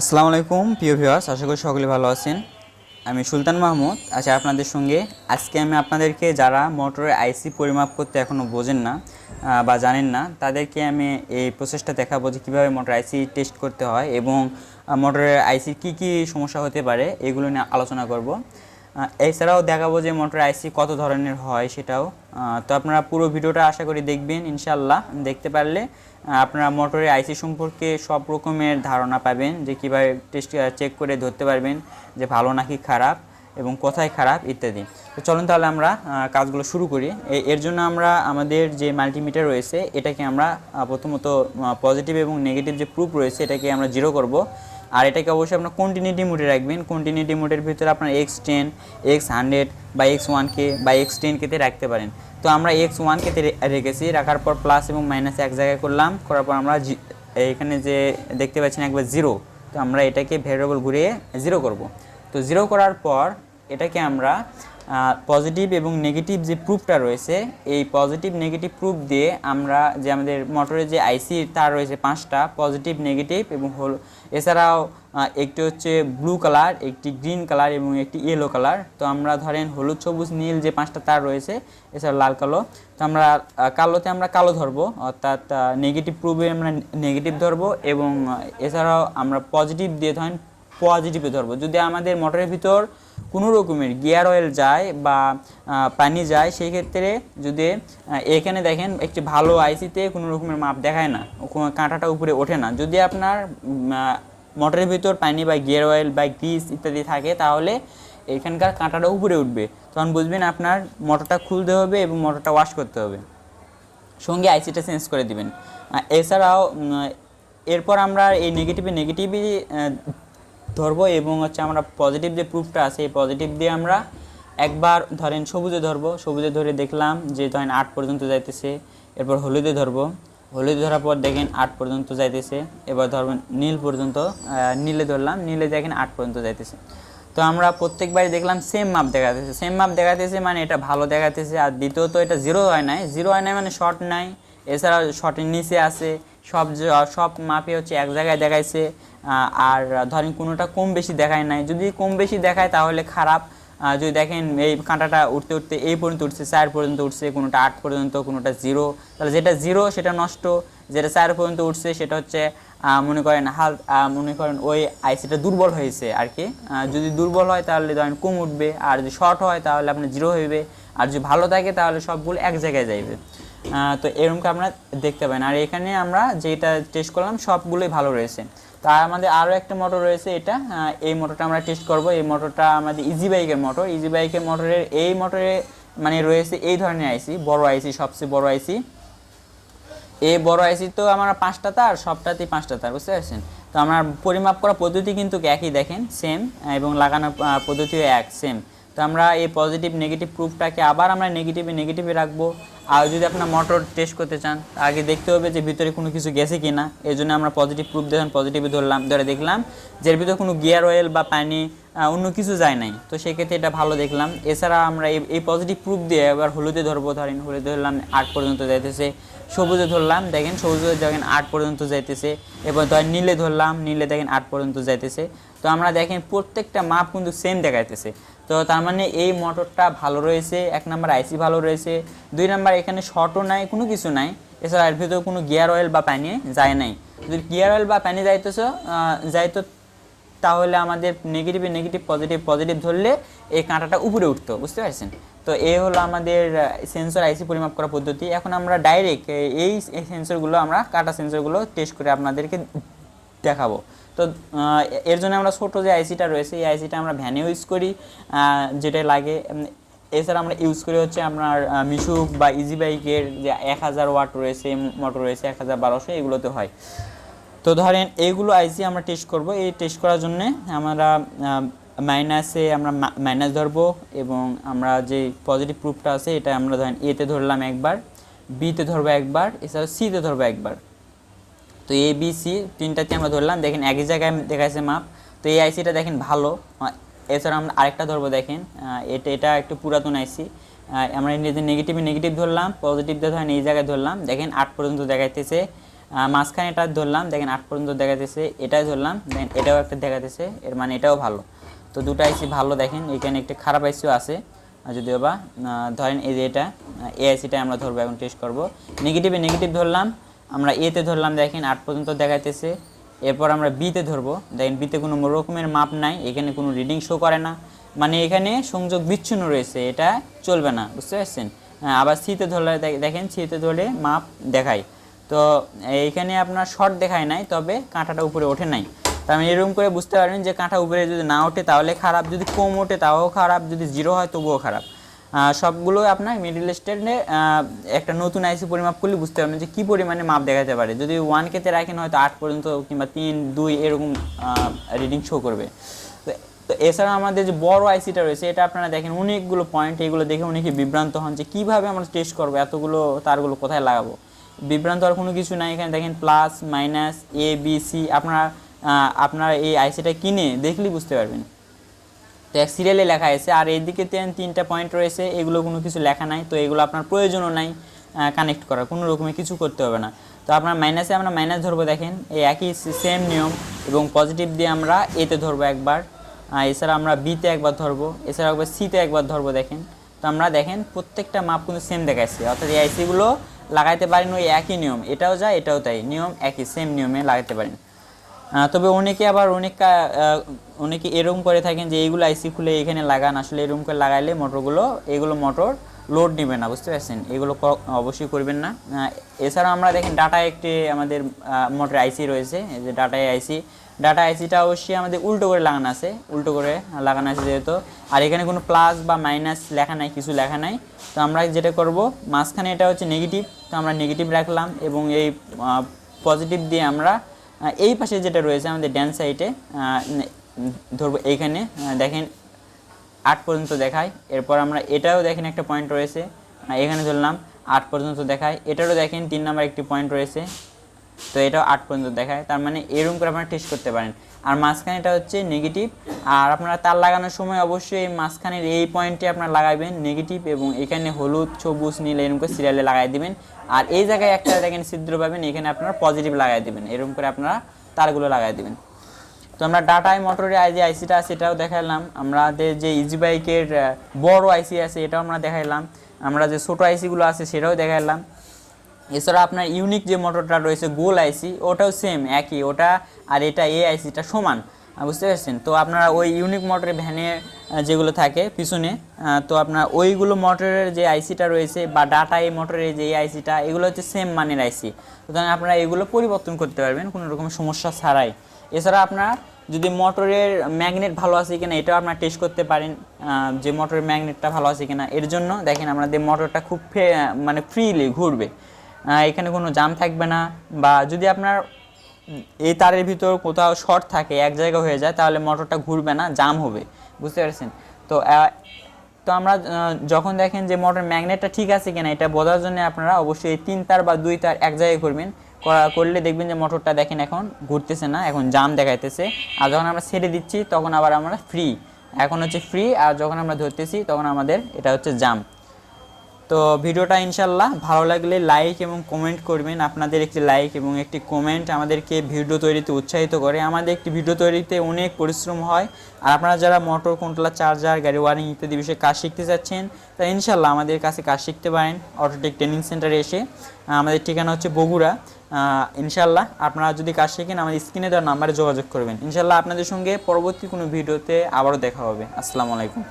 আসসালামু আলাইকুম, প্রিয় ভিউয়ার্স, আশা করি সকলে ভালো আছেন। আমি সুলতান মাহমুদ। আছি আপনাদের সঙ্গে আজকে আমি আপনাদেরকে যারা মোটরের আইসি পরিমাপ করতে এখনও বোঝেন না বা জানেন না, তাদেরকে আমি এই প্রসেসটা দেখাবো যে কীভাবে মোটর আইসি টেস্ট করতে হয় এবং মোটরের আইসির কী কী সমস্যা হতে পারে, এগুলো নিয়ে আলোচনা করব। এছাড়াও দেখাবো যে মোটর আইসি কত ধরনের হয় সেটাও। তো আপনারা পুরো ভিডিওটা আশা করি দেখবেন ইনশাল্লাহ দেখতে পারলে আপনারা মোটরের আইসি সম্পর্কে সব রকমের ধারণা পাবেন যে কীভাবে টেস্ট চেক করে ধরতে পারবেন যে ভালো নাকি খারাপ এবং কোথায় খারাপ, ইত্যাদি। তো চলুন তাহলে আমরা কাজগুলো শুরু করি। এর জন্য আমরা আমাদের যে মাল্টিমিটার রয়েছে, এটাকে আমরা প্রথমত পজিটিভ এবং নেগেটিভ যে প্রুফ রয়েছে, এটাকে আমরা জিরো করব। আর এটাকে অবশ্যই আপনার কন্টিনিউটি মোডে রাখবেন। কন্টিনিউটি মোডের ভিতরে আপনার এক্স টেন এক্স হান্ড্রেড বা এক্স ওয়ান কে বা এক্স টেন কেতে রাখতে পারেন। তো আমরা এক্স ওয়ান কেতে রেখেছি, রাখার পর প্লাস এবং মাইনাস এক জায়গায় করলাম। করার পর আমরা এখানে যে দেখতে পাচ্ছেন একবার জিরো তো আমরা এটাকে ভেরিয়েবল ঘুরিয়ে জিরো করব। তো জিরো করার পর এটাকে আমরা পজিটিভ এবং নেগেটিভ যে প্রুফটা রয়েছে, এই পজিটিভ নেগেটিভ প্রুফ দিয়ে আমরা যে আমাদের মোটরের যে আইসি তার রয়েছে পাঁচটা পজিটিভ নেগেটিভ এবং হল, এছাড়াও একটি হচ্ছে ব্লু কালার একটি গ্রিন কালার এবং একটি ইয়েলো কালার তো আমরা ধরেন হলুদ, সবুজ, নীল যে পাঁচটা তার রয়েছে, এছাড়া লাল, কালো। তো আমরা কালোতে আমরা কালো ধরবো, অর্থাৎ নেগেটিভ প্রুফে আমরা নেগেটিভ ধরবো এবং, এছাড়াও আমরা পজিটিভ দিয়ে ধরেন পজিটিভে ধরবো। যদি আমাদের মোটরের ভিতর কোনো রকমের গিয়ার অয়েল যায় বা পানি যায়, সেই ক্ষেত্রে যদি এখানে দেখেন একটি ভালো আইসিতে কোনো রকমের মাপ দেখায় না কাঁটাটা উপরে ওঠে না। যদি আপনার মোটরের ভিতর পানি বা গিয়ার অয়েল বা গ্রিস ইত্যাদি থাকে, তাহলে এখানকার কাঁটাটা উপরে উঠবে। তখন বুঝবেন আপনার মোটরটা খুলতে হবে এবং মোটরটা ওয়াশ করতে হবে। সঙ্গে আইসিটা চেঞ্জ করে দিবেন। এছাড়াও এরপর আমরা এই নেগেটিভে নেগেটিভই ধরবো এবং হচ্ছে আমরা পজিটিভ যে প্রুফটা আছে, এই পজিটিভ দিয়ে আমরা একবার ধরেন সবুজে ধরবো। সবুজে ধরে দেখলাম যে ধরেন আট পর্যন্ত যাইতেছে, এরপর হলুদে ধরবো। হলুদে ধরার পর দেখেন আট পর্যন্ত যাইতেছে, এবার ধরবেন নীল পর্যন্ত নীলে ধরলাম, নীলে দেখেন আট পর্যন্ত যাইতেছে। তো আমরা প্রত্যেকবারই দেখলাম সেম মাপ দেখাতেছে। সেম মাপ দেখাতেছে মানে এটা ভালো দেখাতেছে, আর দ্বিতীয়ত এটা জিরো হয় নাই। জিরো হয় নাই মানে শর্ট নাই। এছাড়া শর্টের নিচে আছে। সব সব মাপে হচ্ছে এক জায়গায় দেখাইছে। আর ধরেন কোনোটা কম বেশি দেখায় নাই। যদি কম বেশি দেখায় তাহলে খারাপ। যদি দেখেন এই কাঁটাটা উঠতে উঠতে এই পর্যন্ত উঠছে, চার পর্যন্ত উঠছে, কোনোটা আট পর্যন্ত, কোনোটা জিরো। তাহলে যেটা জিরো সেটা নষ্ট। যেটা চার পর্যন্ত উঠছে সেটা হচ্ছে মনে করেন হাল মনে করেন ওই আইসিটা দুর্বল হয়েছে আর কি। যদি দুর্বল হয় তাহলে ধরেন কম উঠবে, আর যদি শর্ট হয় তাহলে আপনার জিরো হইবে। আর যদি ভালো থাকে তাহলে সবগুলো এক জায়গায় যাইবে। তো এরকম আপনারা দেখতে পাবেন আর এখানে আমরা যেটা টেস্ট করলাম সবগুলোই ভালো রয়েছে। তা আমাদের আরও একটা মোটর রয়েছে এটা। এই মোটরটা আমরা টেস্ট করব। এই মোটরটা আমাদের ইজি বাইকের মোটর ইজি বাইকের মোটরের এই মোটরে মানে রয়েছে এই ধরনের আইসি বড় আইসি সবচেয়ে বড় আইসি এই বড় আইসি তো আমার পাঁচটা তার সবটাতেই পাঁচটা তার বুঝতে পারছেন? তো আমার পরিমাপ করা পদ্ধতি কিন্তু একই দেখেন সেম এবং লাগানো আহ, পদ্ধতিও এক সেম তো আমরা এই পজিটিভ নেগেটিভ প্রুফটাকে আবার আমরা নেগেটিভে নেগেটিভে রাখব। আর যদি আপনার মোটর টেস্ট করতে চান, আগে দেখতে হবে যে ভিতরে কোনো কিছু গেছে কি না এই জন্য আমরা পজিটিভ প্রুফ দেখুন পজিটিভে ধরলাম, ধরে দেখলাম যে ভিতরে কোনো গিয়ার অয়েল বা পানি অন্য কিছু যায় নাই। তো সেক্ষেত্রে এটা ভালো দেখলাম। এছাড়া আমরা এই এই পজিটিভ প্রুফ দিয়ে এবার হলুদে ধরবো, ধরেন হলুদে ধরলাম, আট পর্যন্ত যাইতেছে। সবুজে ধরলাম, দেখেন সবুজে দেখেন আট পর্যন্ত যাইতেছে। এবার ধরেন নীলে ধরলাম, নীলে দেখেন আট পর্যন্ত যাইতেছে। তো আমরা দেখেন প্রত্যেকটা মাপ কিন্তু সেম দেখাইতেছে। তো তার মানে এই মোটরটা ভালো রয়েছে, এক নাম্বার আইসি ভালো রয়েছে, দুই নাম্বার এখানে শর্টও নাই, কোনো কিছু নাই। এছাড়া এর ভিতরে কোনো গিয়ার অয়েল বা পানি যায় নাই। যদি গিয়ার অয়েল বা পানি যাইতেছ যাইতো তাহলে আমাদের নেগেটিভে নেগেটিভ পজিটিভ পজিটিভ ধরলে এই কাঁটাটা উপরে উঠতো, বুঝতে পারছেন? তো এই হলো আমাদের সেন্সর আইসি পরিমাপ করা পদ্ধতি। এখন আমরা ডাইরেক্ট এই সেন্সরগুলো আমরা কাটা সেন্সরগুলো টেস্ট করে আপনাদেরকে দেখাবো। তো এর জন্য আমরা ছোটো যে আইসিটা রয়েছে, এই আইসিটা আমরা ভ্যানে ইউজ করি যেটা লাগে। এছাড়া আমরা ইউজ করি হচ্ছে আপনার মিশুক বা ইজি বাইকের যে এক হাজার ওয়াট রয়েছে মোটর রয়েছে এক হাজার বারোশো, এগুলোতে হয়। তো ধরেন এইগুলো আইসি আমরা টেস্ট করব। এই টেস্ট করার জন্য আমরা মাইনাসে আমরা মাইনাস ধরবো এবং আমরা যে পজিটিভ প্রুফটা আছে, এটা আমরা ধরেন এতে ধরলাম একবার বিতে ধরবো একবার, এছাড়া সিতে ধরবো একবার। তো এ বি সি তিনটাতে আমরা ধরলাম। দেখেন একই জায়গায় দেখাচ্ছে মাপ। তো এই আইসিটা দেখেন ভালো। এছাড়া আমরা আরেকটা ধরবো দেখেন। এটা এটা একটু পুরাতন আইসি আমরা নেগেটিভ নেগেটিভ ধরলাম পজিটিভ ধরেন এই জায়গায় ধরলাম। দেখেন আট পর্যন্ত দেখাইতেছে। মাঝখানে এটা ধরলাম, দেখেন আট পর্যন্ত দেখাতেছে এটাই ধরলাম, দেখেন এটাও একটা দেখাতেছে এর মানে এটাও ভালো। তো দুটো আইসি ভালো দেখেন। এখানে একটা খারাপ আইসিও আছে। যদিও বা ধরেন এই যে এটা এ আইসিটা আমরা ধরবো, এখন টেস্ট করব। নেগেটিভে নেগেটিভ ধরলাম। আমরা এতে ধরলাম দেখেন আট পর্যন্ত দেখাইতেছে। এরপর আমরা বিতে ধরবো। দেখেন বিতে কোনো রকমের মাপ নাই এখানে কোনো রিডিং শো করে না। মানে এখানে সংযোগ বিচ্ছিন্ন রয়েছে এটা চলবে না বুঝতে পারছেন? হ্যাঁ, আবার সিতে ধরলে দেখ- দেখেন সিতে ধরলে মাপ দেখায়। তো এইখানে আপনার শর্ট দেখায় নাই তবে কাঁটাটা উপরে ওঠে নাই। তার মানে এরকম করে বুঝতে পারবেন যে কাঁটা উপরে যদি না ওঠে তাহলে খারাপ। যদি কম ওঠে তাও খারাপ। যদি জিরো হয় তবুও খারাপ। সবগুলো আপনার মিডিল স্ট্যান্ডে একটা নতুন আইসি পরিমাপ করলে বুঝতে পারবেন যে কী পরিমাণে মাপ দেখাতে পারে। যদি ওয়ান কেতে রাখেন, হয়তো আট পর্যন্ত কিংবা তিন, দুই এরকম রিডিং শো করবে। তো এছাড়া আমাদের যে বড় আইসিটা রয়েছে, এটা আপনারা দেখেন অনেকগুলো পয়েন্ট এগুলো দেখে অনেকে বিভ্রান্ত হন যে কীভাবে আমরা টেস্ট করব, এতগুলো তারগুলো কোথায় লাগাবো। বিভ্রান্ত আর কোনো কিছু নাই, এখানে দেখেন plus minus A B C আপনারা আপনারা এই আইসিটা কিনে দেখলেই বুঝতে পারবেন। তো এক সিরিয়ালে লেখা আছে, আর এইদিকে তেন, তিনটা পয়েন্ট রয়েছে, এগুলো কোনো কিছু লেখা নাই, তো এগুলো আপনার প্রয়োজনও নাই কানেক্ট করার, কোনো রকমের কিছু করতে হবে না। তো আপনার মাইনাসে আমরা মাইনাস ধরবো, দেখেন, এই একই সেম নিয়ম, এবং পজিটিভ দিয়ে আমরা এতে ধরবো একবার এছাড়া আমরা বিতে একবার ধরবো, এছাড়া একবার সিতে একবার ধরবো, দেখেন। তো আমরা, দেখেন, প্রত্যেকটা মাপ কিন্তু সেম দেখাচ্ছে অর্থাৎ এই আইসিগুলো লাগাইতে পারেন ওই একই নিয়ম, এটাও যায়, এটাও তাই, নিয়ম একই সেম নিয়মে লাগাতে পারেন। তবে অনেকে আবার অনেক অনেকে এরকম করে থাকেন যে এইগুলো আইসি খুলে এখানে লাগান? আসলে এরকম করে লাগাইলে মোটরগুলো, এগুলো মোটর লোড নেবে না, বুঝতে পারছেন? এগুলো অবশ্যই করবেন না। এছাড়াও আমরা দেখেন ডাটা একটি আমাদের মোটর আইসি রয়েছে। যে ডাটা আইসি ডাটা আইসিটা অবশ্যই আমাদের উল্টো করে লাগানো আছে। উল্টো করে লাগানো আছে যেহেতু। আর এখানে কোনো প্লাস বা মাইনাস লেখা নাই, কিছু লেখা নাই। তো আমরা যেটা করব, মাঝখানে এটা হচ্ছে নেগেটিভ তো আমরা নেগেটিভ রাখলাম এবং এই পজিটিভ দিয়ে আমরা এই পাশে যেটা রয়েছে আমাদের ড্যান সাইডে ধরবো এইখানে দেখেন, আট পর্যন্ত দেখায়, এরপর আমরা এটাও দেখেন একটা পয়েন্ট রয়েছে এখানে ধরলাম, আট পর্যন্ত দেখায়, এটারও দেখেন তিন নাম্বার একটি পয়েন্ট রয়েছে, তো এটাও আট পর্যন্ত দেখায়, তার মানে এরকম করে আপনারা টেস্ট করতে পারেন। আর মাঝখানে এটা হচ্ছে নেগেটিভ আর আপনারা তার লাগানোর সময় অবশ্যই এই মাঝখানের এই পয়েন্টে আপনারা লাগাবেন নেগেটিভ এবং এখানে হলুদ, সবুজ, নীল, এরকম করে সিরিয়ালে লাগাই দিবেন, আর এই জায়গায় একটা দেখেন ছিদ্র পাবেন, এখানে আপনারা পজিটিভ লাগাই দিবেন, এরকম করে আপনারা তারগুলো লাগাই দিবেন। তো আমরা ডাটাই মোটরের যে আইসিটা আছে, এটাও দেখাইলাম। আমাদের যে ইজি বাইকের বড় আইসি আছে, এটাও আমরা দেখাইলাম। আমরা যে ছোটো আইসিগুলো আছে, সেটাও দেখাইলাম। এছাড়া আপনার ইউনিক যে মোটরটা রয়েছে গোল আইসি ওটাও সেম একই। ওটা আর এটা এ আইসিটা সমান। বুঝতে পারছেন? তো আপনারা ওই ইউনিক মোটরের ভ্যানে যেগুলো থাকে পিছনে তো আপনার ওইগুলো মোটরের যে আইসিটা রয়েছে বা ডাটা এই মোটরের যে আইসিটা এগুলো হচ্ছে সেম মানের আইসি সুতরাং আপনারা এগুলো পরিবর্তন করতে পারবেন, কোনো রকম সমস্যা ছাড়াই। এছাড়া আপনার যদি মোটরের ম্যাগনেট ভালো আছে কিনা, এটাও আপনার টেস্ট করতে পারেন যে মোটরের ম্যাগনেটটা ভালো আছে কিনা। এর জন্য দেখেন আমাদের মোটরটা খুব মানে ফ্রিলি ঘুরবে। এখানে কোনো জাম থাকবে না বা যদি আপনার এই তারের ভিতর কোথাও শর্ট থাকে, এক জায়গা হয়ে যায়, তাহলে মোটরটা ঘুরবে না, জাম হবে। বুঝতে পারছেন? তো তো আমরা যখন দেখেন যে মোটর ম্যাগনেটটা ঠিক আছে কিনা, এটা বোঝার জন্য আপনারা অবশ্যই তিন তার বা দুই তার এক জায়গায় করবেন করা- করলে দেখবেন যে মোটরটা দেখেন এখন ঘুরতেছে না, এখন জাম দেখাইতেছে। আর যখন আমরা ছেড়ে দিচ্ছি, তখন আবার আমরা ফ্রি এখন হচ্ছে ফ্রি আর যখন আমরা ধরতেছি, তখন আমাদের এটা হচ্ছে জাম। তো ভিডিওটা ইনশাল্লাহ ভালো লাগলে লাইক এবং কমেন্ট করবেন। আপনাদের একটি লাইক এবং একটি কমেন্ট আমাদেরকে ভিডিও তৈরিতে উৎসাহিত করে। আমাদের একটি ভিডিও তৈরিতে অনেক পরিশ্রম হয়। আর আপনারা যারা মোটর কন্ট্রোলার চার্জার গাড়ি ওয়ারিং ইত্যাদি বিষয়ে কাজ শিখতে চাচ্ছেন, তা ইনশাল্লাহ আমাদের কাছে কাজ শিখতে পারেন অটোটেক ট্রেনিং সেন্টারে এসে। আমাদের ঠিকানা হচ্ছে বগুড়া। ইনশাল্লাহ আপনারা যদি কাজ শিখেন, আমাদের স্ক্রিনে দেওয়ার নাম্বারে যোগাযোগ করবেন। ইনশাল্লাহ আপনাদের সঙ্গে পরবর্তী কোনো ভিডিওতে আবারও দেখা হবে। আসসালামু আলাইকুম।